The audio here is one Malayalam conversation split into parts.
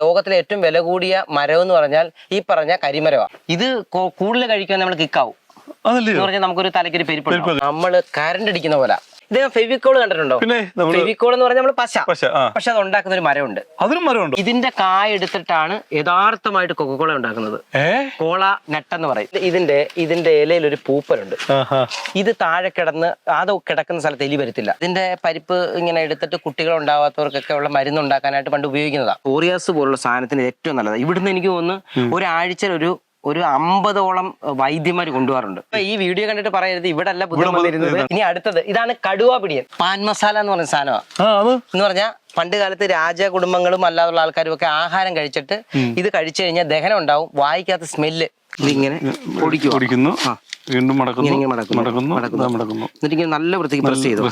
ലോകത്തിലെ ഏറ്റവും വില കൂടിയ മരം എന്ന് പറഞ്ഞാൽ ഈ പറഞ്ഞ കരിമരമാണ് ഇത് കൂടുതൽ കഴിക്കാൻ നമ്മൾ കിക്കാവും നമുക്കൊരു തലയ്ക്ക് ഒരു നമുക്കൊരു തലയ്ക്കൊരു പെരുപ്പ് നമ്മൾ കരണ്ട് അടിക്കുന്ന പോലെ. ഇത് ഫെവിക്കോൾ കണ്ടിട്ടുണ്ടോ? പിന്നെ ഫെവിക്കോൾ എന്ന് പറഞ്ഞാൽ നമ്മൾ പശ. പക്ഷെ അത് ഉണ്ടാക്കുന്ന ഒരു മരമുണ്ട്. അതിനും മരമുണ്ട്? ഇതിന്റെ കായ എടുത്തിട്ടാണ് യഥാർത്ഥമായിട്ട് കൊക്കക്കോള ഉണ്ടാക്കുന്നത്. കോള നെട്ടെന്ന് പറയും. ഇതിന്റെ ഇതിന്റെ ഇലയിൽ ഒരു പൂപ്പലുണ്ട് ഇത് താഴെ കിടന്ന് അത് കിടക്കുന്ന സ്ഥലത്ത് എലി വരത്തില്ല. ഇതിന്റെ പരിപ്പ് ഇങ്ങനെ എടുത്തിട്ട് കുട്ടികൾ ഉണ്ടാവാത്തവർക്കൊക്കെ ഉള്ള മരുന്ന് ഉണ്ടാക്കാനായിട്ട് പണ്ട് ഉപയോഗിക്കുന്നതാണ് കോറിയാസ് പോലുള്ള സാധനത്തിന് ഏറ്റവും നല്ലതാണ് ഇവിടുന്ന് എനിക്ക് തോന്നുന്നു ഒരാഴ്ച ഒരു ഒരു അമ്പതോളം വൈദ്യന്മാർ കൊണ്ടുപോകാറുണ്ട്. അപ്പൊ ഈ വീഡിയോ കണ്ടിട്ട് പറയരുത് ഇവിടെ അല്ല വന്നിരുന്നത്. ഇനി അടുത്തത് ഇതാണ് കടുവ പിടിയൻ. പാൻ മസാല എന്ന് പറഞ്ഞ സാധനമാണ് ആ അത്? എന്ന് പറഞ്ഞാൽ പണ്ട് കാലത്ത് രാജ കുടുംബങ്ങളും അല്ലാതുള്ള ആൾക്കാരും ഒക്കെ ആഹാരം കഴിച്ചിട്ട് ഇത് കഴിച്ചു കഴിഞ്ഞാൽ ദഹനം ഉണ്ടാവും വായിക്കാത്ത സ്മെല്ല് ഇതിങ്ങനെ വീണ്ടും മടക്കുന്നു മടക്കുന്നു. മടക്കുന്നു മടക്കുന്നു. എന്നിട്ട് ഇങ്ങനെ നല്ല വൃത്തിക്ക് പ്രസ് ചെയ്തു.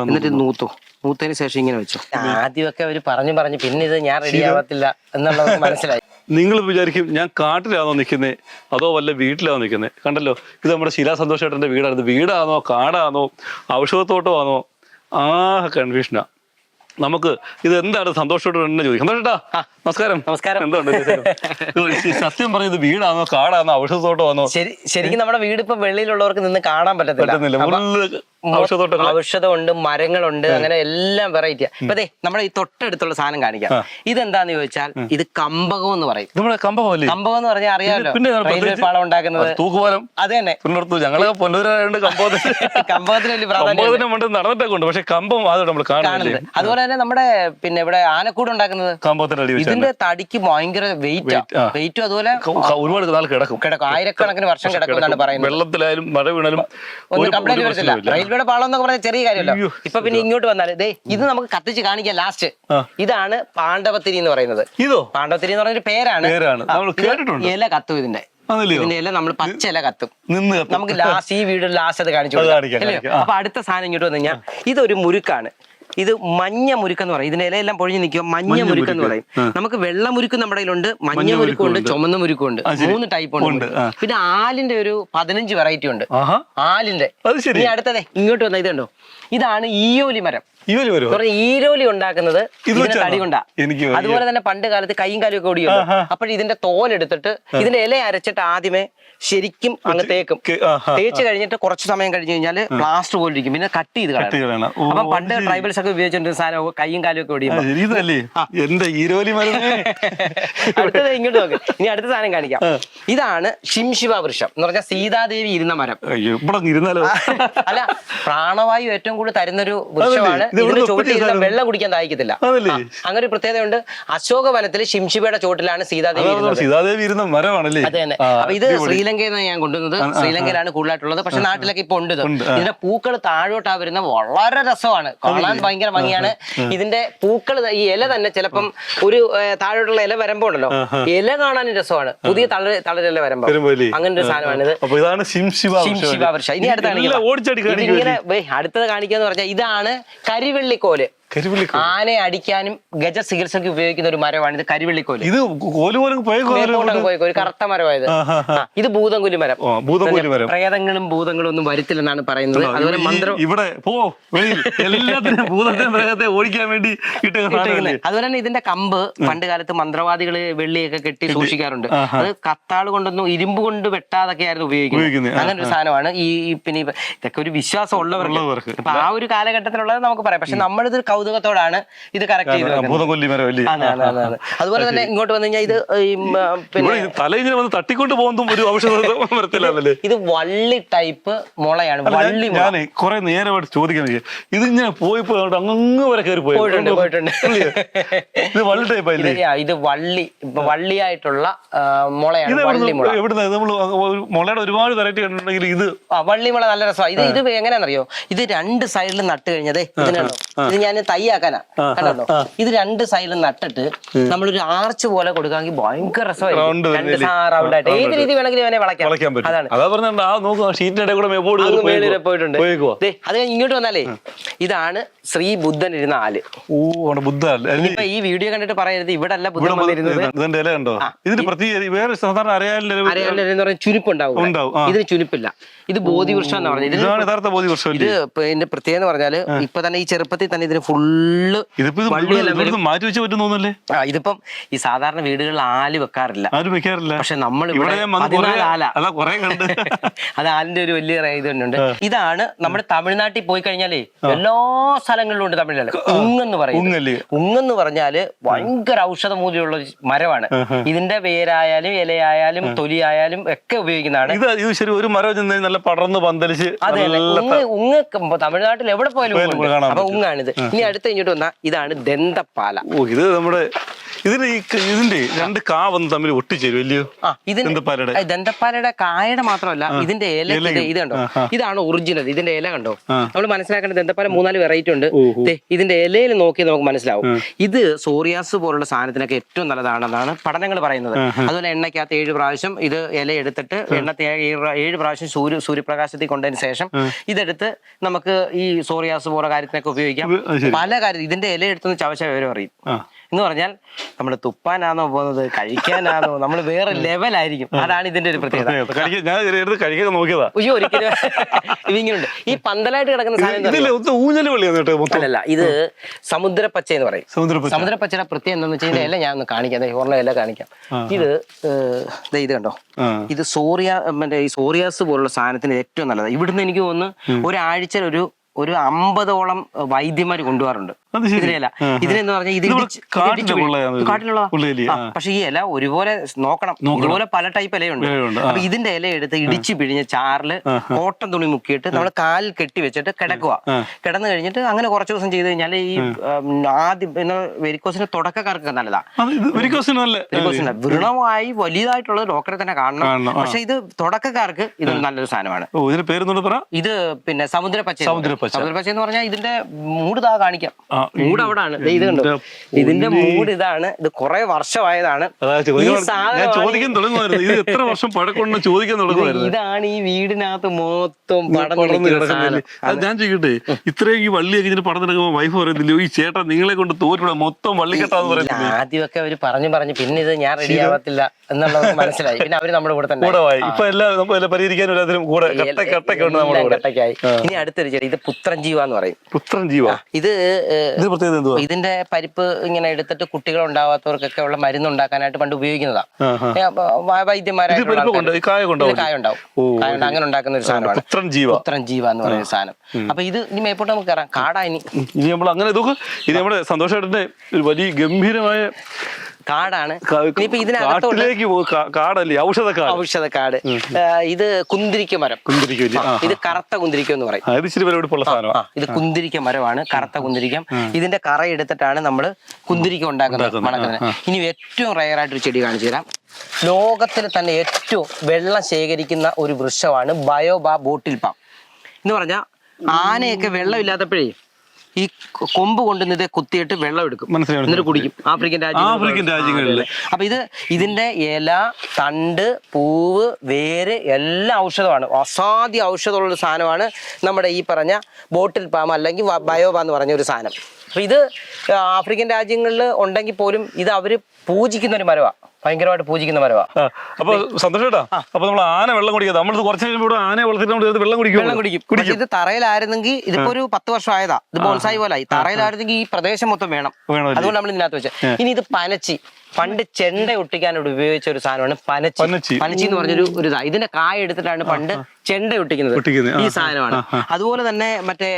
എന്നിട്ട് നൂത്തോ നൂത്തു. നൂത്തതിന് ശേഷം ഇങ്ങനെ വെച്ചു. ആദ്യമൊക്കെ അവർ പറഞ്ഞു പറഞ്ഞു പിന്നെ ഇത് ഞാൻ റെഡി ആവത്തില്ല എന്നുള്ളത് മനസ്സിലായി. നിങ്ങൾ വിചാരിക്കും ഞാൻ കാട്ടിലാണോ നിൽക്കുന്നത് അതോ വല്ല വീട്ടിലാണോ നിൽക്കുന്നത് കണ്ടല്ലോ ഇത് നമ്മുടെ ശിലാ സന്തോഷേട്ടന്റെ വീടാണ്. ഇത് വീടാണോ കാടാണോ ഔഷധത്തോട്ടമാണോ? ആ. കൺഫ്യൂഷനാ നമുക്ക് ഇത് എന്താണ് സന്തോഷത്തോടെ തന്നെ ചോദിക്കും. സന്തോഷേട്ടാ നമസ്കാരം. നമസ്കാരം. എന്തുണ്ട് സത്യം പറയുന്നത് വീടാണോ കാടാണോ ഔഷധത്തോട്ടമാണോ? ശരി ശരിക്കും നമ്മുടെ വീട് ഇപ്പൊ വെളിയിലുള്ളവർക്ക് നിന്ന് കാണാൻ പറ്റത്തില്ല. ഔഷധമുണ്ട് മരങ്ങളുണ്ട് അങ്ങനെ എല്ലാം വെറൈറ്റിയാ ഇപ്പൊ ദേ നമ്മുടെ ഈ തൊട്ടടുത്തുള്ള സാധനം കാണിക്കാം. ഇതെന്താന്ന് ചോദിച്ചാൽ ഇത് കമ്പകം എന്ന് പറയും. നമ്മുടെ കമ്പമല്ലേ കമ്പകം എന്ന് പറഞ്ഞാൽ അറിയാമല്ലോ. റെയിൽവേ പാളം ഉണ്ടാക്കുന്നത്. തൂക്കുപാലം. അത് തന്നെ. ഞങ്ങൾ കമ്പകത്തിന് വലിയ പ്രാധാന്യം പക്ഷെ കമ്പം അത് നമ്മൾ കാണുന്നത്. അതുപോലെ തന്നെ നമ്മുടെ പിന്നെ ഇവിടെ ആനക്കൂട് ഉണ്ടാക്കുന്നത്. ഇതിന്റെ തടിക്ക് ഭയങ്കര വെയിറ്റ് വെയിറ്റും അതുപോലെ ഒരുപാട് നാൾ കിടക്കും. കിടക്കും. ആയിരക്കണക്കിന് വർഷം കിടക്കും എന്നാണ് പറയുന്നത്. വെള്ളത്തിലായാലും മഴ വീണാലും കംപ്ലൈന്റ് വരത്തില്ല. റെയിൽവേയുടെ പാളം എന്നൊക്കെ പറഞ്ഞാൽ ചെറിയ കാര്യമല്ലോ. ഇപ്പൊ പിന്നെ ഇങ്ങോട്ട് വന്നാൽ ദേ ഇത് നമുക്ക് കത്തിച്ച് കാണിക്കാം ലാസ്റ്റ് ഇതാണ് പാണ്ഡവത്തിരി എന്ന് പറയുന്നത്. ഇതോ? പാണ്ഡവത്തിരി എന്ന് പറഞ്ഞൊരു പേരാണ്. ഇല കത്തും ഇതിന്റെ നമ്മൾ ഇതിന്റെ ഇല നമ്മൾ പച്ച ഇല കത്തും. നമുക്ക് ലാസ്റ്റ് ഈ വീട് ലാസ്റ്റ് അത് കാണിച്ചു കൊടുക്കാം. അപ്പൊ അടുത്ത സാധനം ഇങ്ങോട്ട് വന്നു കഴിഞ്ഞാൽ ഇതൊരു മുരുക്കാണ്. ഇത് മഞ്ഞ മുരുക്കെന്ന് പറയും. ഇതിന്റെ ഇലയെല്ലാം പൊഴിഞ്ഞ് നിൽക്കുക മഞ്ഞ മുരുക്ക് എന്ന് പറയും. നമുക്ക് വെള്ള മുരുക്ക് നമ്മുടെ കയ്യിലുണ്ട് മഞ്ഞ മഞ്ഞ മുരുക്കും ഉണ്ട് മുരുക്കുണ്ട്. ചുമന്ന മുരുക്കും ഉണ്ട് മൂന്ന് ടൈപ്പ് ഉണ്ട്. പിന്നെ ആലിന്റെ ഒരു പതിനഞ്ച് വെറൈറ്റി ഉണ്ട്. ആലിന്റെ. ഇനി അടുത്തതേ ഇങ്ങോട്ട് വന്ന ഇതുണ്ടോ? ഇതാണ് ഈയോലി മരം. ഈരോലി ഉണ്ടാക്കുന്നത്? തടി കൊണ്ടാ. അതുപോലെ തന്നെ പണ്ട് കാലത്ത് കൈയും കാലും ഒക്കെ. അപ്പോൾ ഇതിന്റെ തോലെടുത്തിട്ട് ഇതിന്റെ ഇല അരച്ചിട്ട് ആദ്യമേ ശരിക്കും അങ്ങ് തേക്കും തേച്ച് കഴിഞ്ഞിട്ട് കുറച്ച് സമയം കഴിഞ്ഞ് കഴിഞ്ഞാൽ പ്ലാസ്റ്റർ പോലെ ഇരിക്കും. പിന്നെ കട്ട് ചെയ്ത് കളയണം. അപ്പൊ പണ്ട് ട്രൈബൽസ് ഒക്കെ ഉപയോഗിച്ചിട്ടുണ്ട് സാധനം കൈയും കാലും ഒക്കെ അടുത്തത് ഇങ്ങോട്ട് നോക്ക്. ഇനി അടുത്ത സാധനം കാണിക്കാം. ഇതാണ് ശിംശിവ വൃക്ഷം എന്ന് പറഞ്ഞാൽ സീതാദേവി ഇരുന്ന മരം. അല്ല പ്രാണവായു ഏറ്റവും കൂടുതൽ തരുന്നൊരു വൃക്ഷമാണ്. ഇതിന് സാധനം? വെള്ളം കുടിക്കാൻ ദാഹിക്കത്തില്ല? അങ്ങനെ ഒരു പ്രത്യേകതയുണ്ട്. അശോക വനത്തിൽ ശിംശിവയുടെ ചോട്ടിലാണ് സീതാദേവി സീതാദേവി ഇരുന്ന മരമാണല്ലേ? അതെ തന്നെ. അപ്പൊ ഇത് അടിപൊളി. ശ്രീലങ്കയിൽ നിന്ന് ഞാൻ കൊണ്ടുവന്നത്. ശ്രീലങ്കയിലാണ് കൂടുതലായിട്ടുള്ളത്. പക്ഷെ നാട്ടിലൊക്കെ ഇപ്പൊ ഉണ്ട്. ഇതിന്റെ പൂക്കൾ താഴോട്ടാ വരുന്ന വളരെ രസമാണ്. കാണാൻ ഭയങ്കര ഭംഗിയാണ്. ഇതിന്റെ പൂക്കൾ ഈ ഇല തന്നെ ചിലപ്പം ഒരു താഴോട്ടുള്ള ഇല വരുമ്പോ ഉണ്ടല്ലോ. ഇല കാണാനും രസമാണ്. പുതിയ തളര തളരില വരുമ്പോ. അങ്ങനെ ഒരു വൃക്ഷം ഇനി അടുത്ത കാണിക്കാം. ഇതിങ്ങനെ അടുത്തത് കാണിക്കാന്ന് പറഞ്ഞാൽ ഇതാണ് കരിവെള്ളിക്കോൽ. കരിവിളി ആനയെ അടിക്കാനും ഗജ ചികിത്സയ്ക്ക് ഉപയോഗിക്കുന്ന ഒരു മരമാണ് ഇത് കരിവെള്ളിക്കോൽ. ഇത് ഒരു കറുത്ത മരമായത്. ഇത് ഭൂതംകുലി മരം. ഭൂതംകുലി മരം. പ്രേതങ്ങളും ഭൂതങ്ങളും ഒന്നും വരത്തില്ലെന്നാണ് പറയുന്നത്. അതുപോലെ മന്ത്രം ഇവിടെ പോ എല്ലാത്തിനും ഭൂതത്തെ മൃഗത്തെ ഓടിക്കാൻ വേണ്ടി അതുപോലെ തന്നെ ഇതിന്റെ കമ്പ് പണ്ട് കാലത്ത് മന്ത്രവാദികൾ വെള്ളിയൊക്കെ കെട്ടി സൂക്ഷിക്കാറുണ്ട്. അത് കത്താൾ കൊണ്ടൊന്നും ഇരുമ്പ് കൊണ്ട് വെട്ടാതൊക്കെ ആയിരുന്നു ഉപയോഗിക്കുന്നത്. അങ്ങനെ ഒരു സാധനമാണ്. ഈ പിന്നെ ഇതൊക്കെ ഒരു വിശ്വാസം ഉള്ളവർക്ക്. ഉള്ളവർക്ക്. അപ്പൊ ആ ഒരു കാലഘട്ടത്തിലുള്ളത് നമുക്ക് പറയാം. പക്ഷെ നമ്മളിത് കൗതുകത്തോടാണ് ഇത് കറക്റ്റ് ചെയ്ത് വെക്കുന്നത്. ഭൂതംകൊല്ലി മരം അല്ലേ ആണ്, ആണ്, ആണ്, ആണ്. അതുപോലെ തന്നെ ഇങ്ങോട്ട് വന്നു കഴിഞ്ഞാൽ ഇത് പിന്നെ വന്ന് തട്ടിക്കൊണ്ട് പോകുന്നതും ഒരു ഇത് വള്ളി ടൈപ്പ് മുളയാണ് വള്ളി ഞാൻ കുറെ നേരമായിട്ട് ചോദിക്കാൻ ഇത് ഇങ്ങനെ പോയി അങ്ങ് വരെ കയറി പോയി. പോയിട്ടുണ്ട് പോയിട്ടുണ്ട്. ഇത് വള്ളി ടൈപ്പ് ഇത് അല്ലേ ആ, ഇത് വള്ളി വള്ളിയായിട്ടുള്ള മുളയാണ് വള്ളി മുള. എവിടുന്ന? നമ്മൾ മുളയുടെ ഒരുപാട് വെറൈറ്റി കണ്ടിട്ടുണ്ടെങ്കിൽ ഇത് വള്ളി നല്ല രസമാണ് ഇത് ഇത് എങ്ങനെയാണെന്നറിയോ? ഇത് രണ്ട് സൈഡിൽ നട്ട് കഴിഞ്ഞതേ ഇതിനാണോ ഇത് ഞാൻ തൈയാക്കാനാ കണ്ടോ? ഇത് രണ്ട് സൈഡിൽ നട്ടിട്ട് നമ്മളൊരു ആർച്ച് പോലെ കൊടുക്കാമെങ്കിൽ ഭയങ്കര രസമായിട്ട് രസമായിരിക്കും രണ്ട് വരുന്നില്ലേ? റൗണ്ട് ആയിട്ട്. ഏത് രീതി വേണമെങ്കിലും വളയ്ക്കാം. അതാണ്. പോയിട്ടുണ്ട്. അത് ഇങ്ങോട്ട് വന്നാലേ ഇതാണ് ശ്രീ ബുദ്ധൻ ഇരുന്ന ആൽ. ഇപ്പൊ ഈ വീഡിയോ കണ്ടിട്ട് പറയരുത് ഇവിടെ അല്ല ബുദ്ധൻ വന്നിരുന്നത്. ചുരുപ്പുണ്ടാവും ഉണ്ടാവും, ഇതിന് ചുരുപ്പില്ല. ഇത് ബോധിവൃക്ഷം എന്ന് പറഞ്ഞത്. ഇത് പിന്നെ പ്രത്യേകത എന്ന് പറഞ്ഞാൽ ഇപ്പൊ തന്നെ ഈ ചെറുപ്പത്തിൽ തന്നെ ഇതിന് ഫുൾ ഫുള്ള് മാറ്റി വെച്ച് പറ്റുന്നല്ലേ ഇതിപ്പം ഈ സാധാരണ വീടുകളിൽ ആൽ വെക്കാറില്ല. ആരും വെക്കാറില്ല. പക്ഷെ നമ്മൾ ഇവിടെ ആല. അത് ആലിന്റെ ഒരു വലിയ ഇത് തന്നെയുണ്ട്. ഇതാണ് നമ്മുടെ തമിഴ്നാട്ടിൽ പോയി കഴിഞ്ഞാലേ എല്ലാ സ്ഥലങ്ങളിലും ഉണ്ട് തമിഴ്നാട് ഉങ്ങെന്ന് പറയും ഉങ്ങെന്ന് പറഞ്ഞാൽ ഭയങ്കര ഔഷധ മൂല്യമുള്ള മരമാണ്. ഇതിന്റെ വേരായാലും ഇലയായാലും തൊലിയായാലും ഒക്കെ ഉപയോഗിക്കുന്നതാണ്. ഇത് ശരി ഒരു മരം നല്ല പടർന്ന് പന്തലിച്ച് അതെ ഉങ്ങ് തമിഴ്നാട്ടിൽ എവിടെ പോയാലും അപ്പൊ ഉങ്ങാണിത്. ഇനി അടുത്ത് ഇങ്ങോട്ട് വന്ന ഇതാണ് ദന്തപ്പാല. ഓ ഇത് നമ്മുടെ ഇതിന് ഈ ഇതിന്റെ രണ്ട് കാ വന്ന് തമ്മിൽ ഒട്ടിച്ചേരും അല്ലയോ? ദന്തപ്പാലയുടെ. ദന്തപ്പാലയുടെ കായയുടെ മാത്രമല്ല ഇതിന്റെ ഇല. ഇത് കണ്ടോ. ഇതാണ് ഒറിജിനൽ ഇതിന്റെ ഇല കണ്ടോ? നമ്മൾ മനസ്സിലാക്കേണ്ടത് ദന്തപ്പാല മൂന്നാൽ വെറൈറ്റി ഉണ്ട്. ഇതിന്റെ ഇലയിൽ നോക്കി നമുക്ക് മനസ്സിലാവും. ഇത് സോറിയാസ് പോലുള്ള സാധനത്തിനൊക്കെ ഏറ്റവും നല്ലതാണെന്നാണ് പഠനങ്ങൾ പറയുന്നത്. അതുപോലെ എണ്ണയ്ക്കകത്ത് ഏഴ് പ്രാവശ്യം ഇത് ഇല എടുത്തിട്ട് എണ്ണ ഏഴ് പ്രാ- പ്രാവശ്യം സൂര്യ സൂര്യപ്രകാശത്തിൽ കൊണ്ടതിന് ശേഷം ഇതെടുത്ത് നമുക്ക് ഈ സോറിയാസ് പോലുള്ള കാര്യത്തിനൊക്കെ ഉപയോഗിക്കാം. പല കാര്യം ഇതിന്റെ ഇല എടുത്തൊന്ന് ചവച്ച വിവരം അറിയും. എന്ന് പറഞ്ഞാൽ നമ്മൾ തുപ്പാനാണോ പോകുന്നത് കഴിക്കാനാണോ? നമ്മൾ വേറെ ലെവലായിരിക്കും അതാണ് ഇതിന്റെ ഒരു പ്രത്യേകത. കഴിക്കാൻ നോക്കിയതാ. അയ്യോ ഒരിക്കലും. ഈ പന്തലായിട്ട് കിടക്കുന്ന സാധനം അല്ലല്ല ഇത് സമുദ്രപ്പച്ച എന്ന് പറയും. സമുദ്രപ്പച്ച. സമുദ്രപ്പച്ചയുടെ പ്രത്യേകം എന്താണെന്ന് വെച്ച് കഴിഞ്ഞാൽ ഇല ഞാൻ ഒന്ന് കാണിക്കാം ഹോർണ എല്ലാം ഇല കാണിക്കാം. ഇത് ഇത് കണ്ടോ? ഇത് സോറിയ മറ്റേ ഈ സോറിയാസ് പോലുള്ള സാധനത്തിന് ഏറ്റവും നല്ലത്. ഇവിടുന്ന് എനിക്ക് തോന്നുന്നു ഒരാഴ്ച ഒരു ഒരു അമ്പതോളം വൈദ്യന്മാർ കൊണ്ടുപോകാറുണ്ട്. ഇല ഇതിനെന്ന് പറഞ്ഞാൽ ഇത്. കാട്ടിലുള്ളതാ. പക്ഷെ ഈ ഇല ഒരുപോലെ നോക്കണം. ഇതുപോലെ പല ടൈപ്പ് ഇലയുണ്ട്. അപ്പൊ ഇതിന്റെ ഇല എടുത്ത് ഇടിച്ച് പിഴിഞ്ഞ ചാറിൽ കോട്ടൻ തുണി മുക്കിയിട്ട് നമ്മൾ കാലിൽ കെട്ടി വെച്ചിട്ട് കിടക്കുക കിടന്നു കഴിഞ്ഞിട്ട് അങ്ങനെ കുറച്ച് ദിവസം ചെയ്ത് കഴിഞ്ഞാൽ ഈ ആദ്യം പിന്നെ വെരിക്കോസിന്റെ തുടക്കക്കാർക്ക് നല്ലതാ. അത് ഇത് ഒരിക്കലും നല്ല വെരിക്കോസിന്റെ വൃണമായി വലിയതായിട്ടുള്ള ഡോക്ടറെ തന്നെ കാണണം. പക്ഷെ ഇത് തുടക്കക്കാർക്ക് ഇത് നല്ലൊരു സാധനമാണ്. ഇത് പിന്നെ സമുദ്രപ്പച്ച എന്ന് സമുദ്ര. സമുദ്രപ്പച്ച. എന്ന് പറഞ്ഞാൽ ഇതിന്റെ മൂടുതാ കാണിക്കാം. ആ, അവിടെ ആണ് ഇത് കണ്ടു? ഇതിന്റെ മൂഡ് ഇതാണ് ഇത് കുറെ വർഷമായതാണ്. എത്ര വർഷം പഴക്കമുണ്ടെന്ന് ചോദിക്കാൻ ഇത് ഇതാണ് ഈ വീടിനകത്ത് മൊത്തം പടം ഞാൻ ചോദിക്കട്ടെ ഇത്രയും ഈ വള്ളിയൊക്കെ ഇങ്ങനെ പടർന്നെടുക്കുമ്പോ വൈഫ് പറയുന്നില്ലയോ ഈ ചേട്ടാ നിങ്ങളെ കൊണ്ട് തോറ്റിവിടെ മൊത്തം വള്ളിക്കെട്ടാന്ന് പറയുന്നത് പറയുന്നില്ലേ? ആദ്യമൊക്കെ അവർ പറഞ്ഞു പറഞ്ഞു പിന്നെ ഇത് ഞാൻ റെഡി ആവത്തില്ല എന്നുള്ളത് മനസ്സിലായി. പിന്നെ അവർ നമ്മുടെ കൂടെ തന്നെ ഇപ്പൊ എല്ലാം പരിഹരിക്കാനും എല്ലാത്തിനും കൂടെ കട്ട കട്ടൊക്കെ ഉണ്ട് നമ്മുടെ കൂടെ. ഇനി അടുത്തൊരു ചെടി ഇത് പുത്രൻ ജീവ എന്ന് പറയും. പുത്രൻ ജീവ. ഇത് ഇതിന്റെ പരിപ്പ് ഇങ്ങനെ എടുത്തിട്ട് കുട്ടികൾ ഉണ്ടാവാത്തവർക്കൊക്കെ ഉള്ള മരുന്ന് ഉണ്ടാക്കാനായിട്ട് പണ്ട് ഉപയോഗിക്കുന്നതാ. വൈദ്യന്മാരായിട്ട് കായ ഉണ്ടാവും അങ്ങനെ ഉണ്ടാക്കുന്ന ഒരു സാധനമാണ്. പുത്രൻ ജീവ. പുത്രൻ ജീവ എന്ന് പറയുന്ന സാധനം. അപ്പൊ ഇത് ഇനി മേപ്പോട്ട് നമുക്ക് കയറാം കാടാ ഇനി. ഇനി നമ്മൾ അങ്ങനെ നോക്ക്. ഇത് നമ്മുടെ സന്തോഷേട്ടന്റെ ഒരു വലിയ ഗംഭീരമായ കാടാണ്. ഇനിയിപ്പോ ഇതിനകത്തോട്ട് കാട്ടിലേക്ക് പോ- കാ- കാടല്ലേ? ഔഷധക്കാട്. ഔഷധ കാട് ഇത് കുന്തിരിക്ക മരം. ആ ഇത് കറുത്ത കുന്തിരിക്ക എന്ന് പറയും. ആ, ഇത് ഇച്ചിരി വിലപിടിപ്പുള്ള ആ, സാധനമാണ് ഇത് കുന്തിരിക്ക മരമാണ് കറുത്ത കുന്തിരിക്കം. ഇതിന്റെ കറ എടുത്തിട്ടാണ് നമ്മൾ കുന്തിരിക്ക ഉണ്ടാക്കുന്നത് മണക്കുന്നത്. ഇനി ഏറ്റവും റയർ ആയിട്ട് ഒരു ചെടി കാണിച്ചു തരാം. ലോകത്തിൽ തന്നെ ഏറ്റവും വെള്ളം ശേഖരിക്കുന്ന ഒരു വൃക്ഷമാണ് ബയോബാ ബോട്ടിൽ പാം. എന്ന് പറഞ്ഞാൽ ആനയൊക്കെ വെള്ളമില്ലാത്തപ്പോഴേ ഈ കൊമ്പ് കൊണ്ടുവന്ന് ഇത് കുത്തിയിട്ട് വെള്ളം എടുക്കും. മനസ്സിലായി എന്നിട്ട് കുടിക്കും. ആഫ്രിക്കൻ രാജ്യങ്ങളിൽ ആഫ്രിക്കൻ രാജ്യങ്ങളിൽ അപ്പൊ ഇത് ഇതിന്റെ ഇല തണ്ട് പൂവ് വേര് എല്ലാ ഔഷധമാണ്. അസാധ്യ ഔഷധമുള്ള ഒരു സാധനമാണ് നമ്മുടെ ഈ പറഞ്ഞ ബോട്ടിൽ പാം അല്ലെങ്കിൽ വ- എന്ന് പറഞ്ഞ ഒരു സാധനം. അപ്പൊ ഇത് ആഫ്രിക്കൻ രാജ്യങ്ങളിൽ ഉണ്ടെങ്കിൽ പോലും ഇത് അവർ പൂജിക്കുന്ന ഒരു മരമാണ് ഭയങ്കരമായിട്ട് പൂജിക്കുന്ന മരമാണ് ആ, അപ്പൊ സന്തോഷേട്ടാ അപ്പൊ നമ്മൾ ആന വെള്ളം കുടിക്കുക നമ്മൾ കുറച്ച് ഇവിടെ ആനയെ വളർത്തിട്ട് വെള്ളം കുടിക്കും വെള്ളം കുടിക്കും. ഇത് തറയിലായിരുന്നെങ്കിൽ ഇതിപ്പോ ഒരു പത്ത് വർഷം ആയതാ ഇത് ബോൺസായി പോലായി. തറയിലായിരുന്നെങ്കിൽ ഈ പ്രദേശം മൊത്തം വേണം. അതുകൊണ്ട് നമ്മൾ ഇതിനകത്ത് വെച്ചത്. ഇനി ഇത് പനച്ചി. പണ്ട് ചെണ്ട ഒട്ടിക്കാനോട് ഉപയോഗിച്ച ഒരു സാധനമാണ് പനച്ചി. പനച്ചി. എന്ന് പറഞ്ഞൊരു ഒരു ഇതാ ഇതിന്റെ കായ എടുത്തിട്ടാണ് പണ്ട് ചെണ്ട ഒട്ടിക്കുന്നത്. ഈ സാധനമാണ്. അതുപോലെ തന്നെ മറ്റേ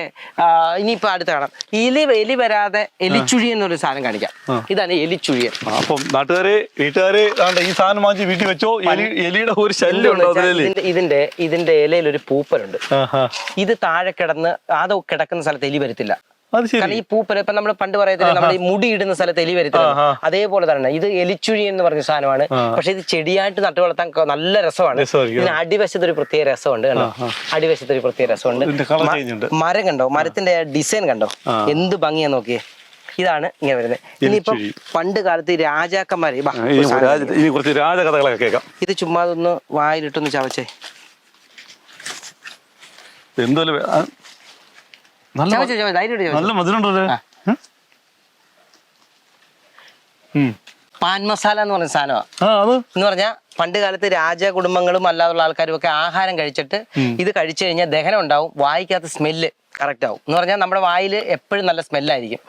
ഇനിയിപ്പൊ അടുത്ത് കാണാം. എലി എലി വരാതെ എലിച്ചുഴി എന്നൊരു സാധനം കാണിക്കാം. ഇതാണ് എലിച്ചുഴിയൻ അപ്പം നാട്ടുകാരെ വീട്ടുകാരെ ഈ സാധനം വാങ്ങിച്ച് വീട്ടിൽ വെച്ചോ? എലി എലിയുടെ ഒരു ശല്യം ഇതിന്റെ ഇതിന്റെ ഇലയിൽ ഒരു പൂപ്പലുണ്ട്. ഇത് താഴെ കിടന്ന് അത് കിടക്കുന്ന സ്ഥലത്ത് എലി വരത്തില്ല. കാരണം ഈ പൂപ്പൽ ഇപ്പൊ നമ്മൾ പണ്ട് പറയത്തില്ല നമ്മൾ ഈ മുടി ഇടുന്ന സ്ഥലത്ത് എലി വരത്തില്ല? അതേപോലെ തന്നെ ഇത് എലിച്ചുഴി എന്ന് പറഞ്ഞ സാധനമാണ്. പക്ഷെ ഇത് ചെടിയായിട്ട് നട്ടു വളർത്താൻ നല്ല രസമാണ്. ഇതിന് അടിവശത്ത് ഒരു പ്രത്യേക രസമുണ്ട് കണ്ടോ? അടിവശത്ത് ഒരു പ്രത്യേക രസമുണ്ട്. മരം കണ്ടോ? മരത്തിന്റെ ഡിസൈൻ കണ്ടോ? എന്ത് ഭംഗിയാ നോക്കിയേ. ഇതാണ് ഇങ്ങനെ വരുന്നത്. ഇനിയിപ്പം. പണ്ട് കാലത്ത് രാജാക്കന്മാര് രാജകഥകളൊക്കെ കേൾക്കാം. ഇത് ചുമ്മാതൊന്ന് വായിലിട്ടൊന്ന് ചവച്ചേ. എന്തോലും നല്ല ധൈര്യമായിട്ട് മധുരമുണ്ടല്ലേ? ഉം. പാൻ മസാല എന്ന് പറഞ്ഞ സാധനമാണ് ആ അത്? എന്ന് പറഞ്ഞാൽ പണ്ട് കാലത്ത് രാജ കുടുംബങ്ങളും അല്ലാതുള്ള ആൾക്കാരും ഒക്കെ ആഹാരം കഴിച്ചിട്ട് ഇത് കഴിച്ചു കഴിഞ്ഞാൽ ദഹനം ഉണ്ടാവും വായിക്കാത്ത സ്മെല്ല്. കറക്റ്റ് ആവും. എന്ന് പറഞ്ഞാൽ നമ്മുടെ വായിൽ എപ്പോഴും നല്ല സ്മെല്ലായിരിക്കും?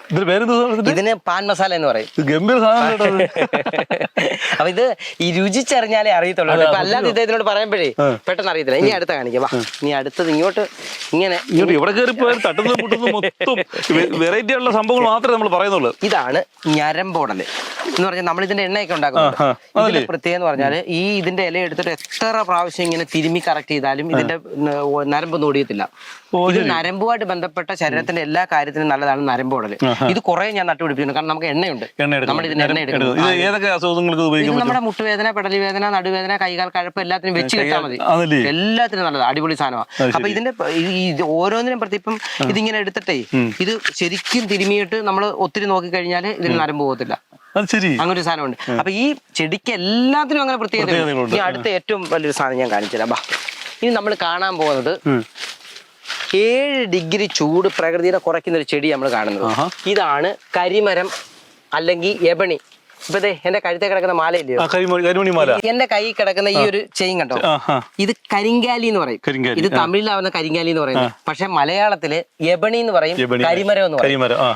ഇതിന് പാൻ മസാല എന്ന് പറയും. ഇത് ഇത്. അപ്പൊ ഇത് ഈ രുചിച്ചറിഞ്ഞാലേ അറിയത്തുള്ളൂ അല്ലാതെ ഇപ്പൊ അല്ലാതെ ഇദ്ദേഹത്തിനോട് പറയുമ്പോഴേ. പെട്ടെന്ന് അറിയത്തില്ല. ഇനി അടുത്ത കാണിക്കാം. വാ ഇനി അടുത്തത് ഇങ്ങോട്ട് ഇങ്ങനെ ഇവിടെ കയറി തട്ടുന്നത് മൊത്തം വെറൈറ്റി ഉള്ള സംഭവങ്ങൾ മാത്രമേ നമ്മൾ പറയുന്നുള്ളൂ. ഇതാണ് ഞരമ്പോടൽ എന്ന് പറഞ്ഞാൽ നമ്മൾ ഇതിന്റെ എണ്ണയൊക്കെ. ഇതിന്റെ അതല്ലേ? പ്രത്യേകം എന്ന് പറഞ്ഞാൽ ഈ ഇതിന്റെ ഇല എടുത്തിട്ട് എത്ര പ്രാവശ്യം ഇങ്ങനെ തിരുമി കറക്റ്റ് ചെയ്താലും ഇതിന്റെ നരമ്പ് ഓ- നരമ്പൊന്നും ഒടിയത്തില്ല ഓ, ഇത് നരമ്പുമായിട്ട് ബന്ധപ്പെട്ട ശരീരത്തിന്റെ എല്ലാ കാര്യത്തിനും നല്ലതാണ് നരമ്പോടൽ ഇത് കുറെ ഞാൻ നട്ടുപിടിപ്പിക്കുന്നു കാരണം നമുക്ക് എണ്ണയുണ്ട്. നമ്മൾ ഇതിന്റെ എണ്ണ പറ്റും നമ്മുടെ മുട്ടുവേദന പെടലി വേദന നടുവേദന കൈകാൽ കഴപ്പ് എല്ലാത്തിനും വെച്ച് കിട്ടാൽ മതി? എല്ലാത്തിനും നല്ലതാണ് അടിപൊളി സാധനമാണ് അപ്പൊ ഇതിന്റെ ഓരോന്നിനും പ്രതി ഇപ്പം ഇതിങ്ങനെ എടുത്തിട്ടേ ഇത് ശരിക്കും തിരുമിയിട്ട് നമ്മൾ ഒത്തിരി നോക്കിക്കഴിഞ്ഞാൽ ഇതിന് നരമ്പ് പോകത്തില്ല. അങ്ങനെ ഒരു സാധനമുണ്ട്. അപ്പൊ ഈ ചെടിക്ക് എല്ലാത്തിനും അങ്ങനെ പ്രത്യേകത. ഈ അടുത്ത ഏറ്റവും വലിയൊരു സാധനം ഞാൻ കാണിച്ചു ബാ. ഇനി നമ്മൾ കാണാൻ പോകുന്നത്. ഏഴ് ഡിഗ്രി ചൂട് പ്രകൃതിയുടെ കുറയ്ക്കുന്ന ഒരു ചെടി നമ്മൾ കാണുന്നത്. ഇതാണ് കരിമരം അല്ലെങ്കിൽ എബണി. ഇപ്പൊ എന്റെ കഴുത്തെ കിടക്കുന്ന മാലയില്ലേ? എന്റെ കൈ കിടക്കുന്ന ഈ ഒരു ചെയിൻ കണ്ടോ? ഇത് കരിങ്കാലി എന്ന് പറയും. ഇത്. തമിഴിലാവുന്ന കരിങ്കാലി എന്ന് പറയുന്നത്. പക്ഷെ മലയാളത്തിൽ എബണി എന്ന് പറയും. കരിമരം എന്ന് പറയും.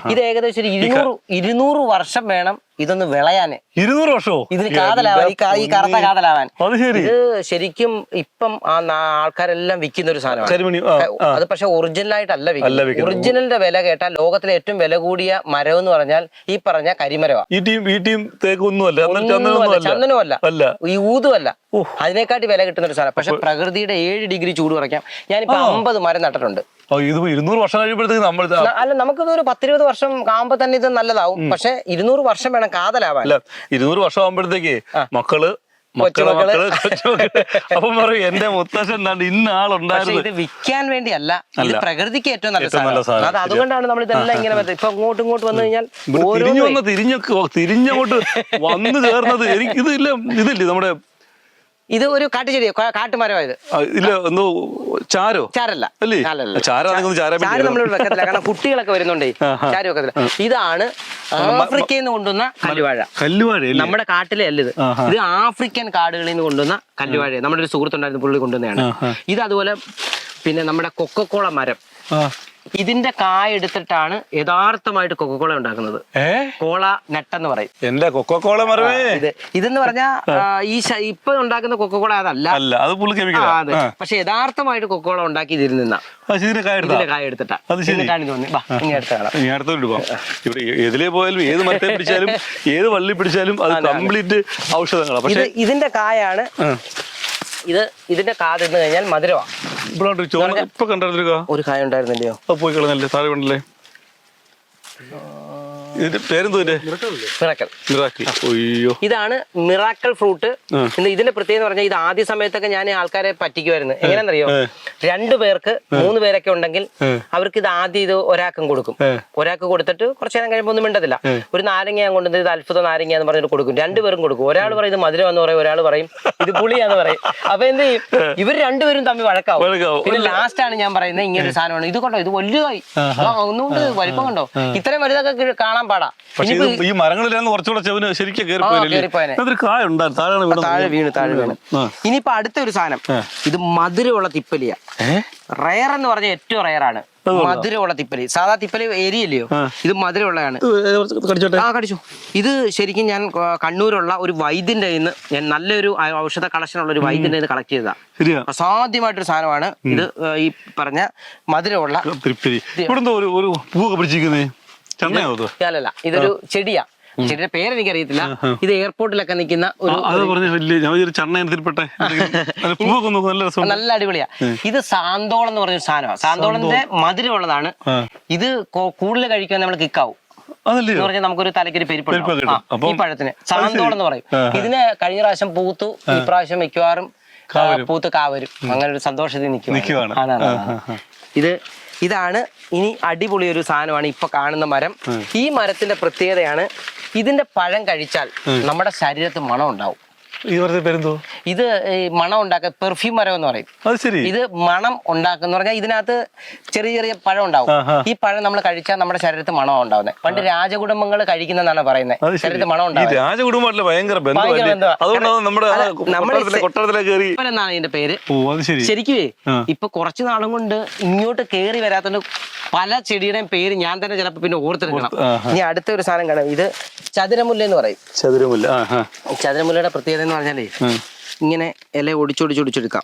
ഇത് ഏകദേശം ഒരു ഇരുന്നൂറ് ഇരുന്നൂറ് വർഷം വേണം ഇതൊന്ന് വിളയാന് ഇരുന്നൂറ് വർഷമോ ഇതിന് കാതലാവാൻ ഈ കറുത്ത കാതലാവാൻ. അത് ശരി. ഇത് ശരിക്കും ഇപ്പം ആ ആൾക്കാരെല്ലാം വിൽക്കുന്ന ഒരു സാധനമാണ് അത് പക്ഷെ ഒറിജിനൽ ആയിട്ടല്ല വിൽക്കുന്നത്. ഒറിജിനലിന്റെ വില കേട്ടാൽ ലോകത്തിലെ ഏറ്റവും വില കൂടിയ മരം എന്ന് പറഞ്ഞാൽ ഈ പറഞ്ഞ കരിമരമാണ് ചന്ദനമല്ല ഈ ഊതുമല്ല. അതിനെക്കാട്ടി വില കിട്ടുന്ന ഒരു സാധനം. പക്ഷെ പ്രകൃതിയുടെ ഏഴ് ഡിഗ്രി ചൂട് കുറയ്ക്കാം. ഞാനിപ്പോ അമ്പത് മരം നട്ടിട്ടുണ്ട്. ഇത് ഇരുന്നൂറ് വർഷം കഴിയുമ്പോഴത്തേക്ക് നമ്മൾ അല്ല നമുക്കിത് ഒരു പത്തിരുപത് വർഷം ആകുമ്പോ തന്നെ ഇത് നല്ലതാവും. പക്ഷെ ഇരുന്നൂറ് വർഷം വേണം കാതലാവാൻ. അല്ല ഇരുന്നൂറ് വർഷം ആകുമ്പോഴത്തേക്ക് മക്കൾ മക്കളെ കൊച്ചുമക്കൾ. അപ്പം പറയും എന്റെ മുത്തശ്ശൻ എന്താണ്ട് ഇന്ന ആളുണ്ടായിരുന്നു ഇത് വിൽക്കാൻ വേണ്ടിയല്ല. ഇത്. പ്രകൃതിക്ക് ഏറ്റവും നല്ല സാധനം. അത് അതുകൊണ്ടാണ് നമ്മൾ ഇതെല്ലാം ഇങ്ങനെ ഇപ്പൊ ഇങ്ങോട്ട് ഇങ്ങോട്ട് വന്നു കഴിഞ്ഞാൽ തിരിഞ്ഞു വന്ന് ഓ, തിരിഞ്ഞങ്ങോട്ട് വന്നു ചേർന്നത് എനിക്ക് ഇതില്ല ഇതില്ലേ നമ്മുടെ ഇത് ഒരു കാട്ടുചെടിയോ കാ- കാട്ടുമരമോ ഇത്. ഇല്ല എന്തോ ചാരോ? ചാരല്ല. ചാര നമ്മൾ വെക്കത്തില്ല കാരണം കുട്ടികളൊക്കെ വരുന്നുണ്ടേ ചാരി ചാര് വെക്കത്തില്ല. ഇതാണ് ആഫ്രിക്കയിൽ നിന്ന് കൊണ്ടുവന്ന കല്ലുവാഴ. കല്ലുവാഴ നമ്മുടെ കാട്ടിലെ അല്ല ഇത്. ഇത് ആഫ്രിക്കൻ കാടുകളിൽ നിന്ന് കൊണ്ടുവന്ന കല്ലുവാഴ. നമ്മുടെ ഒരു സുഹൃത്തുണ്ടായിരുന്നു പുള്ളി കൊണ്ടുവന്നതാണ്. ഇത് അതുപോലെ പിന്നെ നമ്മുടെ കൊക്കക്കോള മരം. ഇതിന്റെ കായ എടുത്തിട്ടാണ് യഥാർത്ഥമായിട്ട് കൊക്കക്കോള ഉണ്ടാക്കുന്നത്. കോള നെട്ടെന്ന് പറയും. എന്റെ ഇത് ഇതെന്ന് പറഞ്ഞാൽ ഈ ഇപ്പൊ ഉണ്ടാക്കുന്ന കൊക്കക്കോള അതല്ല. അത് പക്ഷെ യഥാർത്ഥമായിട്ട് കൊക്കോള ഉണ്ടാക്കി ഇതിൽ നിന്നാ. ഇതിന്റെ കായ എടുത്തിട്ടാ. ഇവിടെ എതിലേ പോയാലും ഏത് മരത്തെ പിടിച്ചാലും ഏത് വള്ളി പിടിച്ചാലും അത് കംപ്ലീറ്റ് ഔഷധങ്ങളാണ് ഇത് ഇതിന്റെ കായാണ് ഇത് ഇതിന്റെ കാത് എന്ന് കഴിഞ്ഞാൽ മധുരമാണ്. ഇവിടെ ചോറ് ഇപ്പൊ കണ്ടായിരുന്നില്ല? ഒരു കായ ഉണ്ടായിരുന്നില്ലയോ? പോയി കളഞ്ഞല്ലേ? താഴെ വേണ്ടല്ലേ ഇതിന്റെ പേരെന്തോ ഇതിന്റെ? മിറക്കൽ. മിറാക്കിൾ അയ്യോ. ഇതാണ് മിറാക്കൽ ഫ്രൂട്ട്. ഇതിന്റെ പ്രത്യേകത പറഞ്ഞാൽ ഇത് ആദ്യ സമയത്തൊക്കെ ഞാൻ ആൾക്കാരെ പറ്റിക്കുമായിരുന്നു. എങ്ങനെയാണെന്നറിയോ. രണ്ടു പേർക്ക് മൂന്ന് പേരൊക്കെ ഉണ്ടെങ്കിൽ അവർക്ക് ഇത് ആദ്യം ഇത് ഒരാൾക്കും കൊടുക്കും. ഒരാൾക്ക് കൊടുത്തിട്ട് കുറച്ച് നേരം കഴിയുമ്പോൾ ഒന്നും മിണ്ടതില്ല ഒരു നാരങ്ങ ഞാൻ കൊണ്ടുവന്നത് ഇത് അത്ഭുത നാരങ്ങ എന്ന് പറഞ്ഞിട്ട് കൊടുക്കും. രണ്ടുപേരും കൊടുക്കും. ഒരാൾ പറയും ഇത് മധുരം എന്ന് പറയും ഒരാൾ പറയും ഇത് പുളിയാന്ന് പറയും. അപ്പൊ എന്ത് ചെയ്യും? ഇവർ രണ്ടുപേരും തമ്മിൽ വഴക്കാവും. പിന്നെ ലാസ്റ്റ് ആണ് ഞാൻ പറയുന്നത് ഇങ്ങനെ ഒരു സാധനമാണ്. ഇത് കണ്ടോ ഇത് വലുതായി. ഒന്നുകൊണ്ട് വലിപ്പം കണ്ടോ. ഇത്രയും വലുതൊക്കെ കി- കാണാൻ പാടാ. പക്ഷെ ഇനിയിപ്പോ ഇത് ഈ മരങ്ങളിലാണ് കുറച്ചുകൂടെ ചെവിന് ശരിക്കും ആ, കയറിപ്പോയില്ലേ കേറിപ്പോയനെ. അതൊരു കായ ഉണ്ടായിരുന്നു താഴെ വീണത്. താഴെ വീണ് താഴെ വീണ്. ആ. ഇനിയിപ്പോ അടുത്ത ഒരു സാധനം. ഇത് മധുരമുള്ള തിപ്പലിയ? റയർ എന്ന് പറഞ്ഞ ഏറ്റവും റയറാണ് മധുരമുള്ള തിപ്പലി. സാധാ തിപ്പലി എരിയല്ലയോ. ഇത് മധുരമുള്ളതാണ്. ഇത് കുറച്ച് കടിച്ചോട്ടെ? ആ കടിച്ചു. ഇത് ശരിക്കും ഞാൻ ആ, കണ്ണൂരുള്ള ഒരു വൈദ്യന്റെ കയ്യിൽ നിന്ന് ഞാൻ നല്ലൊരു ആ, ഔഷധ കളക്ഷൻ ഉള്ള ഒരു വൈദ്യന്റെ കയ്യിൽ കളക്ട് ചെയ്തതാ. ശരിയാ. അസാധ്യമായിട്ടൊരു സാധനമാണ്. ഇത് ആ, ഈ പറഞ്ഞ മധുരമുള്ള തിരുപ്പതി ഇവിടെ ഒരു ഒരു പൂവൊക്കെ പിടിച്ചിരിക്കുന്നേ? ഇത്? അല്ലല്ല ഇതൊരു ചെടിയാ. ചെടിയുടെ പേര് എനിക്കറിയത്തില്ല ഇത് എയർപോർട്ടിലൊക്കെ നിൽക്കുന്ന ആ, ഒരു അത് പറഞ്ഞ വലിയ ഞാൻ ഒരു ചണ്ണ ഇനത്തിൽപ്പെട്ടെ പൂവൊക്കെ നോക്കും നല്ല രസം നല്ല അടിപൊളിയാ. ഇത് സാന്തോളം എന്ന് പറഞ്ഞൊരു സാധനമാണ് സാന്തോളത്തിന്റെ മധുരമുള്ളതാണ്. ആ. ഇത് കൊ- കൂടുതൽ കഴിക്കാൻ നമ്മൾ കിക്കാവും അതല്ലേ? എന്ന് പറഞ്ഞാൽ നമുക്കൊരു പെരുപ്പൊക്കെ കിട്ടും. അപ്പം ഈ പഴത്തിന്. സാന്തോളം എന്ന് പറയും. ആ. ഇതിന് കഴിഞ്ഞ പ്രാവശ്യം പൂത്തു. ഈ പ്രാവശ്യം മിക്കവാറും ആ. പൂത്ത് കാവരും. അങ്ങനെ ഒരു സന്തോഷത്തിൽ നിൽക്കും നിൽക്കുവാണ്. ആ, ആ, ഇത് ഇതാണ് ഇനി അടിപൊളി ഒരു സാധനമാണ് ഇപ്പൊ കാണുന്ന മരം. ഈ മരത്തിന്റെ പ്രത്യേകതയാണ് ഇതിന്റെ പഴം കഴിച്ചാൽ നമ്മുടെ ശരീരത്തിൽ മണം ഉണ്ടാവും ഈ പറഞ്ഞ പേരെന്തോ? ഇത് മണം ഉണ്ടാക്ക പെർഫ്യൂം മരം എന്ന് പറയും. അത് ശരി. ഇത് മണം ഉണ്ടാക്കുന്ന പറഞ്ഞാൽ ഇതിനകത്ത് ചെറിയ ചെറിയ പഴം ഉണ്ടാവും. ഈ പഴം നമ്മൾ കഴിച്ചാൽ നമ്മുടെ ശരീരത്തിൽ മണം ഉണ്ടാവുന്നത് പണ്ട് രാജകുടുംബങ്ങൾ കഴിക്കുന്നതാണ് പറയുന്നത് ശരീരത്തിൽ മണം ഉണ്ടാവും ഭയങ്കര ഇതിന്റെ പേര്? ശരിക്കുവേ ഇപ്പൊ കുറച്ചു നാളും കൊണ്ട് ഇങ്ങോട്ട് കേറി വരാത്തോണ്ട് പല ചെടിയുടെയും പേര് ഞാൻ തന്നെ ചിലപ്പോൾ പിന്നെ ഓർത്തെടുക്കണം ഇനി അടുത്ത ഒരു സാധനം കാണാം. ഇത് ചതുരമുല്ല എന്ന് പറയും. ചതുരമുല്ല ചതുരമുല്ലയുടെ പ്രത്യേകത എന്ന് പറഞ്ഞാലേ ഇങ്ങനെ ഇല ഒടിച്ചൊടിച്ചൊടിച്ചെടുക്കാം.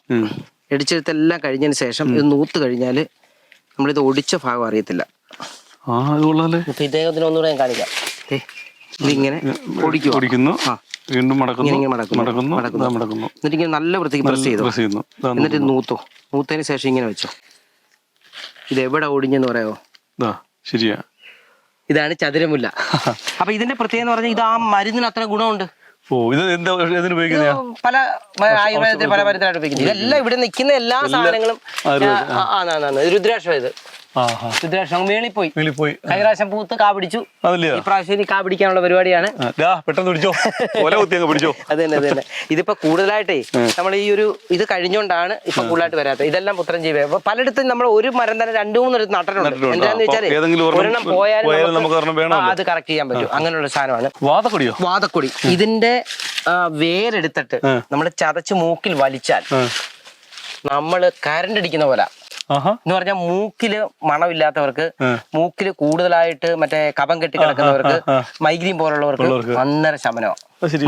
ഇടിച്ചെടുത്തെല്ലാം കഴിഞ്ഞതിന് ശേഷം ഇത് നൂത്ത് കഴിഞ്ഞാൽ നമ്മളിത് ഒടിച്ച ഭാഗം അറിയത്തില്ല. ഇദ്ദേഹത്തിന് ഒന്നുകൂടെ ഞാൻ കാണിക്കാം. ഇതിങ്ങനെ ഒടിക്കുന്നു. വീണ്ടും മടക്കുന്നു. എന്നിട്ട് ഇങ്ങനെ നല്ല വൃത്തിക്ക് പ്രസ് ചെയ്തു? എന്നിട്ട് നൂത്തോ? നൂത്തതിന് ശേഷം ഇങ്ങനെ വെച്ചോ? ഇത് എവിടെ ഒടിഞ്ഞെന്ന് പറയാമോ ശരിയാ ഇതാണ് ചതുരമുല്ല അപ്പൊ ഇതിന്റെ പ്രത്യേകത എന്ന് പറഞ്ഞാൽ ഇത് ആ മരുന്നിന് അത്ര ഗുണമുണ്ട് ഓ ഇത് എന്താ പല ആയുർവേദത്തിൽ പല മരുന്നിലായിട്ട് ഉപയോഗിക്കുന്നത് ഇതെല്ലാം ഇവിടെ നിൽക്കുന്ന എല്ലാ സാധനങ്ങളും ആ, രുദ്രാക്ഷം ഇത് ആ ആ രുദ്രാക്ഷം പോയി വെളി പോയി കൈറാശം പൂത്ത് കാ പിടിച്ചു. അതല്ലയോ ഈ പ്രാവശ്യം ഇനി കാ പിടിക്കാനുള്ള പരിപാടിയാണ്. പെട്ടെന്ന് പിടിച്ചോ. കൊല കുത്തി പിടിച്ചോ. അത് തന്നെ അത് തന്നെ ഇതിപ്പോ കൂടുതലായിട്ടേ നമ്മൾ ഈ ഒരു ഇത് കഴിഞ്ഞുകൊണ്ടാണ് ഇപ്പൊ കൂടുതലായിട്ട് വരാത്തത്. ഇതെല്ലാം പുത്രം ജീവി. പലയിടത്തും നമ്മൾ ഒരു മരം തന്നെ രണ്ടു മൂന്നൊരു നട്ടിട്ടുണ്ട്. എന്താന്ന് വെച്ചാൽ ഒരെണ്ണം പോയാലും നമുക്ക്. അത് കറക്റ്റ് ചെയ്യാൻ പറ്റും. അങ്ങനെയുള്ള സാധനമാണ്. വാതക്കൊടിയോ വാതക്കൊടി ഇതിന്റെ വേരെടുത്തിട്ട് നമ്മൾ ചതച്ച് മൂക്കിൽ വലിച്ചാൽ നമ്മൾ നമ്മൾ കരണ്ട് അടിക്കുന്ന പോലെ. എന്ന് പറഞ്ഞാൽ മൂക്കിൽ മണമില്ലാത്തവർക്ക്. മൂക്കിൽ കൂടുതലായിട്ട് മറ്റേ കപം കെട്ടി കിടക്കുന്നവർക്ക് മൈഗ്രീൻ പോലുള്ളവർക്ക്. അന്നേരം ശമനമാണ്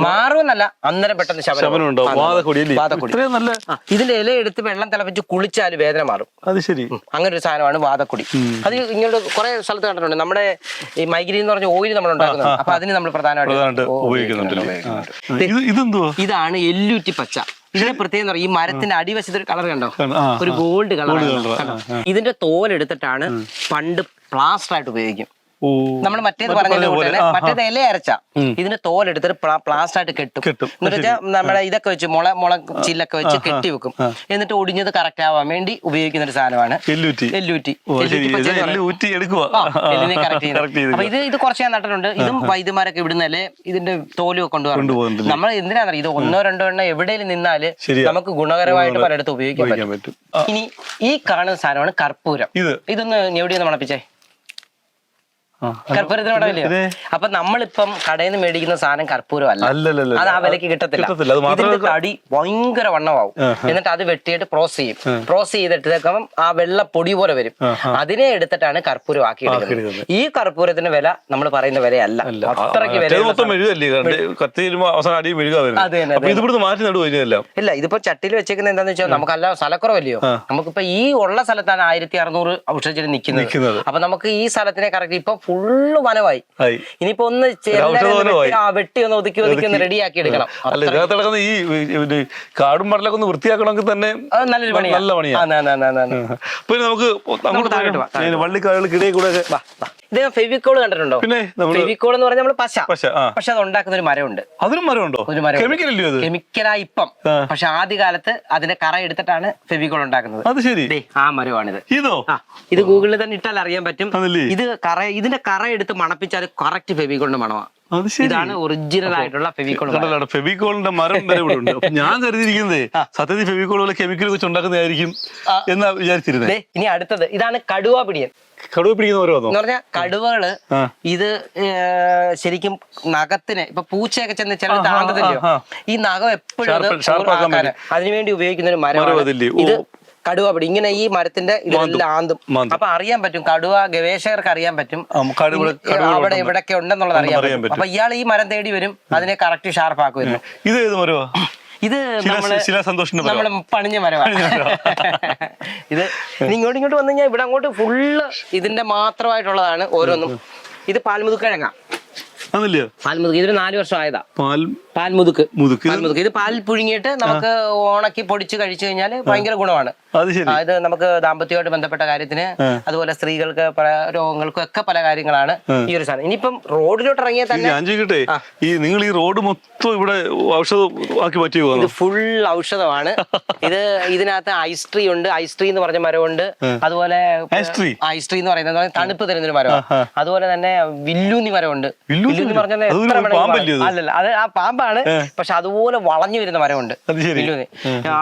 മാറുമെന്നല്ല അന്നേരം പെട്ടെന്ന് ശമനം നല്ല ഇതിന്റെ ഇല എടുത്ത് വെള്ളം തിളപ്പിച്ച് കുളിച്ചാൽ വേദന മാറും. അത് ശരി. അങ്ങനെ ഒരു സാധനമാണ് വാതക്കുടി. അത് ഇങ്ങോട്ട് കുറെ സ്ഥലത്ത് കണ്ടിട്ടുണ്ട്. നമ്മുടെ ഈ മൈഗ്രീൻ എന്ന് പറഞ്ഞ ഓയിൽ നമ്മൾ ഉണ്ടാക്കുന്നത് അപ്പൊ അതിന് നമ്മൾ പ്രധാനമായിട്ട് ഉപയോഗിക്കുന്നുണ്ട് ഇതാണ് എല്ലുറ്റി പച്ച. ഇതിനെ പ്രത്യേകം ഈ മരത്തിന്റെ അടിവശത്ത് ഒരു കളർ കണ്ടോ? ഒരു ഗോൾഡ് കളർ ഇതിന്റെ തോൽ എടുത്തിട്ടാണ് പണ്ട് പ്ലാസ്റ്റർ ആയിട്ട് ഉപയോഗിക്കും. നമ്മൾ മറ്റേത് മറ്റേ പറഞ്ഞ മറ്റേത് ഇല അരച്ച. ഇതിന്റെ തോലെടുത്തിട്ട് പ്ലാസ്റ്റായിട്ട് പ്ലാസ്റ്റ് ആയിട്ട് കെട്ടും. എന്നിട്ട് വെച്ചാൽ നമ്മുടെ ഇതൊക്കെ വെച്ച് മുള മുള ചില്ലൊക്കെ വെച്ച് കെട്ടി വെക്കും. എന്നിട്ട് ഒടിഞ്ഞത് കറക്റ്റ് ആവാൻ വേണ്ടി ഉപയോഗിക്കുന്ന ഒരു സാധനമാണ് അപ്പൊ ഇത് ഇത് കുറച്ച് ഞാൻ നട്ടിട്ടുണ്ട്. ഇതും വൈദ്യന്മാരൊക്കെ ഇവിടുന്നല്ലേ ഇതിന്റെ തോലും കൊണ്ടുപോകുന്നുണ്ടല്ലേ? നമ്മൾ എന്തിനാണെന്ന് ഇത് ഒന്നോ രണ്ടോ എണ്ണം എവിടെയും നിന്നാൽ നമുക്ക് ഗുണകരമായിട്ട് പലയിടത്തും ഉപയോഗിക്കാൻ പറ്റും. ഇനി ഈ കാണുന്ന സാധനമാണ് കർപ്പൂരം. ഇത്. ഇതൊന്ന് എവിടെയൊന്ന് മണപ്പിച്ചേ. ആ, കർപ്പൂരത്തിന് മണമില്ലേ ഇതേ. അപ്പൊ നമ്മളിപ്പം കടയിൽ നിന്ന് മേടിക്കുന്ന സാധനം കർപ്പൂരം അല്ല അത് ആ വിലക്ക് കിട്ടത്തില്ല. അടി ഇതിന്റെ തടി ഭയങ്കര വണ്ണമാവും. എന്നിട്ട് അത് വെട്ടിയിട്ട് പ്രോസ് ചെയ്യും. പ്രോസ് ചെയ്തിട്ട് ആ വെള്ള പൊടി പോലെ വരും. അതിനെ എടുത്തിട്ടാണ് കർപ്പൂരം ആക്കി ആക്കിയെടുക്കുന്നത്. ഈ കർപ്പൂരത്തിന്റെ വില നമ്മൾ പറയുന്ന വിലയല്ല. അത്രയ്ക്ക് വില ഇല്ല ഇതിപ്പോ ചട്ടിയിൽ വെച്ചേക്കുന്നത് എന്താന്ന് വെച്ചാൽ നമുക്ക് അല്ല സ്ഥലക്കുറവല്ലയോ? നമുക്കിപ്പോ ഈ ഉള്ള സ്ഥലത്താണ് ആയിരത്തി അറുന്നൂറ് ഔഷധം നിൽക്കുന്നത്. നിൽക്കുന്നത്. അപ്പൊ നമുക്ക് ഈ സ്ഥലത്തിനെ കറക്റ്റ് ഇപ്പൊ ഫുള്ള് വനമായി. ഇനിയിപ്പോ ഒന്ന്. വെട്ടി- ഒന്ന് ഒതുക്കി ഒതുക്കി. ഒന്ന് റെഡിയാക്കി എടുക്കണം. അല്ല ഇതിനകത്ത് കിടക്കുന്ന ഈ കാടും മടലൊക്കെ ഒന്ന് വൃത്തിയാക്കണമെങ്കിൽ തന്നെ നല്ലൊരു പണി നല്ല പണിയാണ്. പിന്നെ നമുക്ക് താഴോട്ട് വള്ളിക്കാടുകൾക്കിടയിൽ കൂടെ. ഇത് ഫെവിക്കോൾ കണ്ടിട്ടുണ്ടോ? പിന്നെ ഫെവിക്കോൾ എന്ന് പറഞ്ഞാൽ നമ്മൾ പശ. പക്ഷെ അത് ഉണ്ടാക്കുന്ന ഒരു മരമുണ്ട്. അതിനും മരമുണ്ടോ? ഒരു മരം കെമിക്കൽ കെമിക്കലായി ഇപ്പം. പക്ഷെ ആദ്യകാലത്ത് അതിന്റെ കറ എടുത്തിട്ടാണ് ഫെവിക്കോൾ ഉണ്ടാക്കുന്നത്. അത് ശരി. ദേ, ആ മരമാണിത്. ഇതോ? ഇത് ഗൂഗിളിൽ തന്നെ ഇട്ടാൽ അറിയാൻ പറ്റും? ഇത് കറ ഇതിന്റെ കറ എടുത്ത് മണപ്പിച്ചാൽ കറക്റ്റ് ഫെവിക്കോളിന്റെ മണമാണ് ഇതാണ് ഒറിജിനൽ ആയിട്ടുള്ള ഫെവിക്കോൾ ഫെവിക്കോളിന്റെ മരം വരെ ഇവിടെ ഉണ്ട്. അപ്പൊ ഞാൻ കരുതിയിരിക്കുന്നതേ സത്യത്തിൽ ഫെവിക്കോൾ പോലെ കെമിക്കൽ വെച്ച് ഉണ്ടാക്കുന്നതായിരിക്കും എന്നാ വിചാരിച്ചിരുന്നത് ഇനി അടുത്തത്. ഇതാണ് കടുവ പിടിയൻ കടുവ പിടിക്കുന്ന ഓരോന്നോ പറഞ്ഞ പറഞ്ഞാൽ കടുവകൾ ഇത് ശരിക്കും നഖത്തിന് ഇപ്പൊ പൂച്ചയൊക്കെ ചെന്ന് ചില. ഈ നഖം എപ്പോഴും. അതിനുവേണ്ടി ഉപയോഗിക്കുന്ന ഒരു മരം ഇത്. കടുവ പിടി. ഇങ്ങനെ ഈ മരത്തിന്റെ ഇതെല്ലാം ആന്തും. അപ്പൊ അറിയാൻ പറ്റും. കടുവ ഗവേഷകർക്ക് അറിയാൻ പറ്റും. അവിടെ ഇവിടൊക്കെ ഉണ്ടെന്നുള്ളത് അറിയാൻ പറ്റും. അപ്പൊ ഇയാൾ ഈ മരം തേടി വരും. അതിനെ കറക്റ്റ് ഷാർപ്പ് ആക്കുമായിരുന്നു. ഇത് ഏത് മരവാ? ഇത് നമ്മൾ പണിഞ്ഞ മരമാണ് ഇത് ഇങ്ങോട്ട് ഇങ്ങോട്ട് വന്നു കഴിഞ്ഞാൽ ഇവിടെ അങ്ങോട്ട് ഫുള്ള് ഇതിന്റെ മാത്രമായിട്ടുള്ളതാണ് ഓരോന്നും. ഇത് പാൽമുതുക്കിഴങ്ങ. അതല്ലയോ ഇതൊരു നാല് വർഷം ആയതാ. പാൽ പാൽമുതുക്ക് മുതുക്ക്. പാൽമുതുക്ക് ഇത് പാൽ പുഴുങ്ങിയിട്ട് നമുക്ക് ഉണക്കി പൊടിച്ച് കഴിച്ചു കഴിഞ്ഞാൽ ഭയങ്കര ഗുണമാണ്. അത് ശരി. ആ, ഇത് നമുക്ക് ദാമ്പത്യമായിട്ട് ബന്ധപ്പെട്ട കാര്യത്തിന് അതുപോലെ സ്ത്രീകൾക്ക് പല രോഗങ്ങൾക്കും ഒക്കെ പല കാര്യങ്ങളാണ് ഈ ഒരു സാധനം. ഇനിയിപ്പം റോഡിലോട്ട് ഇറങ്ങിയാൽ തന്നെ ഞാൻ ചോദിക്കട്ടെ ഈ നിങ്ങൾ ഈ റോഡ് മൊത്തം ഇവിടെ ഔഷധമാക്കി പറ്റിയോ പറ്റി ഇത് ഫുൾ ഔഷധമാണ്. ഇത് ഇതിനകത്ത് ഐസ് ട്രീ ഉണ്ട്. ഐസ് ട്രീ എന്ന് പറഞ്ഞ മരമുണ്ട്. അതുപോലെ? ഐസ് ട്രീ എന്ന് പറയുന്നത് തണുപ്പ് തരുന്നൊരു മരമാണ്. അതുപോലെ തന്നെ വില്ലൂന്നി മരമുണ്ട്. വില്ലൂന്നി പറഞ്ഞാൽ? അല്ലല്ല അത് ആ പാമ്പാണ് പക്ഷെ അതുപോലെ വളഞ്ഞു വരുന്ന മരമുണ്ട്.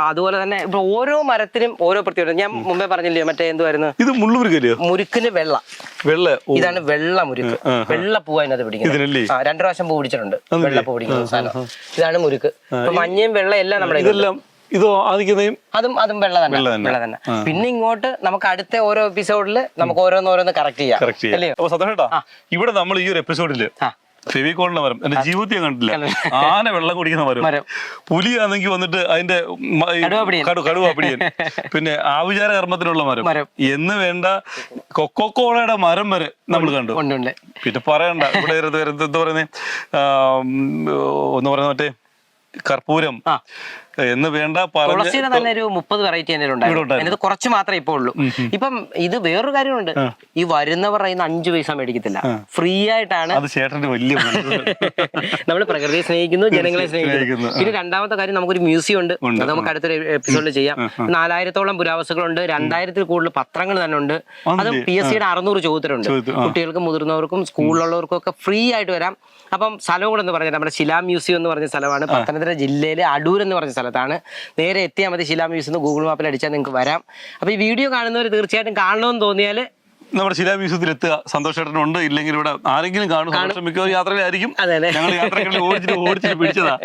അതുപോലെ തന്നെ ഇപ്പൊ ഓരോ മരത്തിനും ഓരോ പ്രത്യേകത. ഞാൻ മുമ്പേ പറഞ്ഞില്ലേ മറ്റേ എന്തുവായിരുന്നു? ഇത് മുള്ളുമുരുകല്ലയോ മുരുക്കിന് വെള്ള. വെള്ള. ഇതാണ് വെള്ള മുരുക്ക്. വെള്ള പൂവ് അതിനകത്ത് പിടിക്കുന്നത്. രണ്ടു പ്രാവശ്യം പൂ പിടിച്ചിട്ടുണ്ട്. വെള്ള പൂ പിടിക്കുന്ന സാധനം. ഇതാണ് മുരുക്ക്. ഇപ്പൊ മഞ്ഞയും വെള്ള എല്ലാം നമ്മുടെ ഇതെല്ലാം ഇതോ ആദിക്കുന്നതും അതും അതും വെള്ള തന്നെ. വെള്ള തന്നെ. പിന്നെ ഇങ്ങോട്ട് നമുക്ക് അടുത്ത ഓരോ എപ്പിസോഡിൽ നമുക്ക് ഓരോന്നോരോന്ന് കറക്റ്റ് ചെയ്യാം. അപ്പൊ ഇവിടെ നമ്മൾ ഈ ഒരു എപ്പിസോഡിൽ ആ. ഫെവിക്കോളിന്റെ മരം. എന്റെ ജീവിതത്തിൽ കണ്ടില്ല. ആന വെള്ളം കുടിക്കുന്ന മരം. പുലിയാണെങ്കിൽ വന്നിട്ട് അതിന്റെ കടുവാപ്പിടിയൻ. കടു കടുവാപ്പിടിയൻ പിന്നെ ആവിചാര കർമ്മത്തിനുള്ള മരം. എന്ന് വേണ്ട കൊക്കോക്കോളയുടെ മരം വരെ നമ്മൾ കണ്ടു. പിന്നെ പറയണ്ട. ഇവിടെ എന്താ പറയുന്നത് ഒന്ന് പറയുന്ന മറ്റേ കർപ്പൂരം. എന്ന് വേണ്ട തുളസിയുടെ തന്നെ ഒരു മുപ്പത് വെറൈറ്റി എന്റെ ഉണ്ടായിരുന്നു. അതിനകത്ത് കുറച്ച് മാത്രമേ ഇപ്പോൾ ഉള്ളൂ. ഇപ്പം ഇത് വേറൊരു കാര്യമുണ്ട്. ഈ വരുന്നവർ അതിന് അഞ്ചു പൈസ മേടിക്കത്തില്ല. ഫ്രീ ആയിട്ടാണ് വലിയ. നമ്മൾ പ്രകൃതിയെ സ്നേഹിക്കുന്നു ജനങ്ങളെ സ്നേഹിക്കുന്നു. പിന്നെ രണ്ടാമത്തെ കാര്യം നമുക്കൊരു മ്യൂസിയം ഉണ്ട്. അത് നമുക്ക് അടുത്തൊരു എപ്പിസോഡിൽ ചെയ്യാം. നാലായിരത്തോളം പുരാവസ്തുക്കളുണ്ട്. രണ്ടായിരത്തിൽ കൂടുതൽ പത്രങ്ങൾ തന്നെ ഉണ്ട്. അത് പി എസ് സിയുടെ അറുന്നൂറ് ചോദ്യത്തിലുണ്ട്. കുട്ടികൾക്കും മുതിർന്നവർക്കും സ്കൂളിലുള്ളവർക്കും ഒക്കെ ഫ്രീ ആയിട്ട് വരാം. അപ്പം സ്ഥലം കൂടെ എന്ന് പറഞ്ഞാൽ നമ്മുടെ ശിലാ മ്യൂസിയം എന്ന് പറഞ്ഞ സ്ഥലമാണ്. പത്തനംതിട്ട ജില്ലയിലെ അടൂർ എന്ന് പറഞ്ഞ സ്ഥലത്താണ്. നേരെ എത്തിയാൽ മതി ശിലാ മ്യൂസിയം ഗൂഗിൾ മാപ്പിൽ അടിച്ചാൽ നിങ്ങൾക്ക് വരാം. അപ്പോൾ ഈ വീഡിയോ കാണുന്നവർ തീർച്ചയായിട്ടും കാണണമെന്ന് തോന്നിയാൽ നമ്മുടെ ശിലാ മ്യൂസിയത്തിൽ എത്തുക. സന്തോഷേട്ടനുണ്ട് ഇല്ലെങ്കിൽ ഇവിടെ ആരെങ്കിലും കാണും. യാത്രയിലായിരിക്കും. അതെ അതെ. ഞങ്ങൾ യാത്രകളിൽ ഓടിച്ചിട്ട് ഓടിച്ചിട്ട് പിടിച്ചതാ.